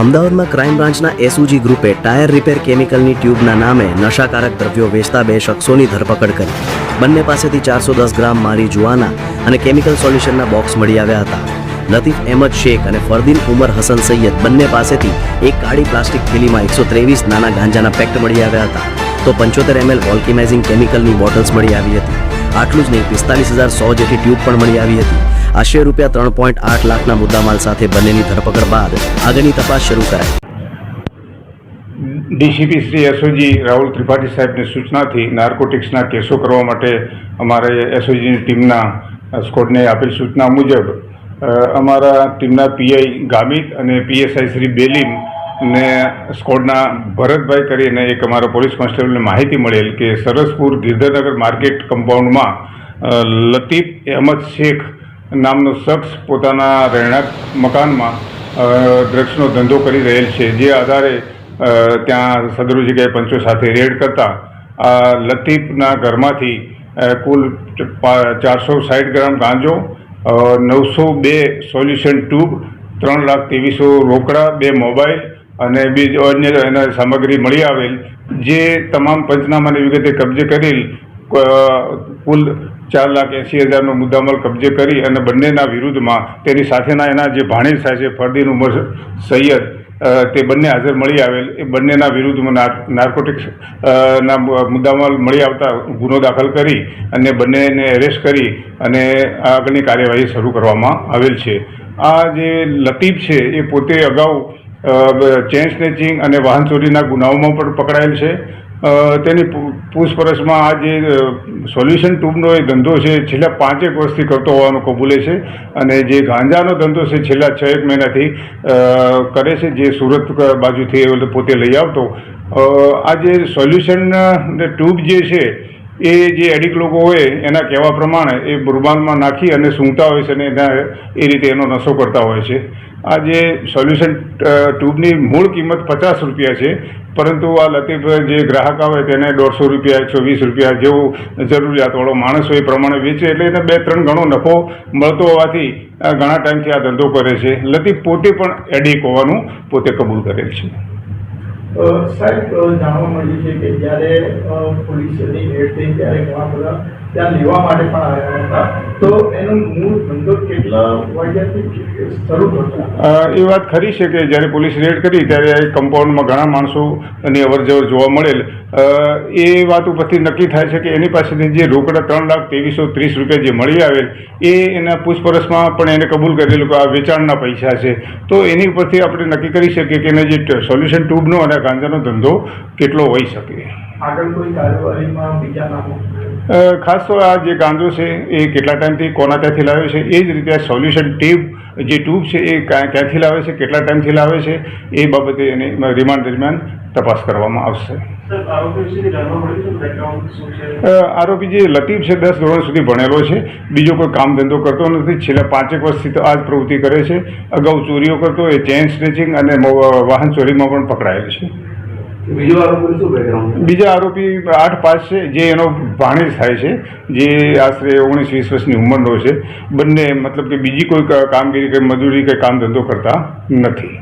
અમદાવાદમાં ક્રાઇમ બ્રાન્ચના એસયુજી ગ્રુપે tyre repair કેમિકલની ટ્યુબના નામે નશાકારક દ્રવ્યો વેચતા બે શખ્સોની ધરપકડ કરી. બંને પાસેથી ચારસો દસ ગ્રામ મારી જુઆના અને કેમિકલ સોલ્યુશનના બોક્સ મળી આવ્યા હતા. લતીફ અહેમદ શેખ અને ફરદીન ઉમર હસન સૈયદ બંને પાસેથી એક કાળી પ્લાસ્ટિક થેલીમાં એકસો ત્રેવીસ નાના ગાંજાના પેક્ટ મળી આવ્યા હતા. તો પંચોતેર એમએલ વોલ્કેમાઇઝિંગ કેમિકલની બોટલ્સ મળી આવી હતી. આટલું જ નહીં, પિસ્તાલીસ હજાર સો જેટલી ટ્યુબ પણ મળી આવી હતી. આશરે રૂપિયા ત્રણ પોઈન્ટ આઠ લાખના મુદ્દામાલ સાથે બંનેની ધરપકડ બાદ આગળની તપાસ શરૂ કરાઈ. ડીસીપી શ્રી એસઓજી રાહુલ ત્રિપાઠી સાહેબની સૂચનાથી નાર્કોટિક્સના કેસો કરવા માટે અમારે એસઓજીની ટીમના સ્કોડને આપેલ સૂચના મુજબ અમારા ટીમના પીઆઈ ગામિત અને પીએસઆઈ શ્રી બેલીમ ને સ્કોડના ભરતભાઈ કરીને એક અમારા પોલીસ કોન્સ્ટેબલને માહિતી મળેલ કે સરસપુર ગિરધરનગર માર્કેટ કમ્પાઉન્ડમાં લતીફ અહેમદ શેખ નામનો શખ્સ પોતાના રહેણાંક મકાનમાં ડ્રગ્સનો ધંધો કરી રહેલ છે. જે આધારે ત્યાં સદરુ જગ્યાએ પંચો સાથે રેડ કરતા, આ લતીફના ઘરમાંથી કુલ ચારસો સાઠ ગ્રામ ગાંજો નવસો બે સોલ્યુશન ટ્યુબ, ત્રણ લાખ ત્રેવીસો રોકડા, બે મોબાઈલ અને બીજ અન્ય એના સામગ્રી મળી આવેલ. જે તમામ પંચનામાની વિગતે કબજે કરેલ કુલ ચાર લાખ એંસી હજારનો મુદ્દામાલ કબજે કરી અને બંનેના વિરુદ્ધમાં તેની સાથેના એના જે ભાણેજ થાય છે, ફરદીન ઉમર સૈયદ તે બંને હાજર મળી આવેલ, એ બંનેના વિરુદ્ધમાં નાર- નાર્કોટિક્સ ના મુદ્દામાલ મળી આવતા ગુનો દાખલ કરી અને બંનેને એરેસ્ટ કરી અને આગળની કાર્યવાહી શરૂ કરવામાં આવેલ છે. આ જે લતીફ છે, એ પોતે અગાઉ ચેન સ્નેચિંગ અને વાહન ચોરીના ગુનાઓમાં પણ પકડાયેલ છે. તેની પૂછપરછમાં આ જે સોલ્યુશન ટ્યુબનો એ ધંધો છે છેલ્લા પાંચેક વર્ષથી કરતો હોવાનું કબૂલે છે અને જે ગાંજાનો ધંધો છે છેલ્લા છ એક મહિનાથી કરે છે જે સુરત બાજુથી પોતે લઈ આવતો. આ જે સોલ્યુશન ટ્યુબ જે છે એ જે એડિક લોકો હોય, એના કહેવા પ્રમાણે એ બુરબાનમાં નાખી અને સૂંઘતા હોય છે અને એના એ રીતે એનો નશો કરતા હોય છે. આ જે સોલ્યુશન ટ્યુબની મૂળ કિંમત પચાસ રૂપિયા છે, પરંતુ આ લતીફ જે ગ્રાહક આવે તેને દોઢસો રૂપિયા, એકસો વીસ રૂપિયા જેવો જરૂરિયાતવાળો માણસ હોય એ પ્રમાણે વેચે એટલે એને બે ત્રણ ગણો નફો મળતો હોવાથી ઘણા ટાઈમથી આ ધંધો કરે છે. લતીફ પોતે પણ એડિક હોવાનું પોતે કબૂલ કરેલ છે. સાહેબ જાણવા મળ્યું છે કે જ્યારે પોલીસની રેડ થઈ ત્યારે ઘણા બધા ત્યાં લેવા માટે પણ આવ્યા હતા. તો એનો મૂળ ધંધો કેટલા વાગ્યાથી શરૂ થતો એ વાત ખરી છે કે જ્યારે પોલીસ રેડ કરી ત્યારે કમ્પાઉન્ડમાં ઘણા માણસોની અવર જવર જોવા મળેલ. એ વાત ઉપરથી નક્કી થાય છે કે એની પાસેથી જે રોકડા ત્રણ લાખ ત્રેવીસો ત્રીસ રૂપિયા જે મળી આવેલ એ એના પૂછપરછમાં પણ એને કબૂલ કરેલું કે આ વેચાણના પૈસા છે. તો એની ઉપરથી આપણે નક્કી કરી શકીએ કે એને જે સોલ્યુશન ટ્યુબનો અને ગાંજાનો ધંધો કેટલો હોઈ શકે. ખાસ તો આ જે ગાંજો છે એ કેટલા ટાઈમથી કોના ત્યાંથી લાવે છે એ જ રીતે આ સોલ્યુશન ટ્યુબ જે ટ્યુબ છે એ ક્યાં- ક્યાંથી લાવે છે કેટલા ટાઈમથી લાવે છે એ બાબતે એની રિમાન્ડ દરમિયાન તપાસ કરવામાં આવશે. આરોપી જે લતીફ છે દસ ધોરણ સુધી ભણેલો છે. બીજો કોઈ કામ ધંધો કરતો નથી. છેલ્લા પાંચેક વર્ષથી તો આ જ પ્રવૃત્તિ કરે છે. અગાઉ ચોરીઓ કરતો એ ચેન સ્નેચિંગ અને વાહન ચોરીમાં પણ પકડાયેલ છે. બીજો આરોપી આઠ પાસ છે જે એનો ભાણેજ થાય છે જે આશરે ઓગણીસ વીસ વર્ષની ઉંમરનો છે. બંને મતલબ કે બીજી કોઈ કામગીરી કે મજૂરી કે કામ ધંધો કરતા નથી.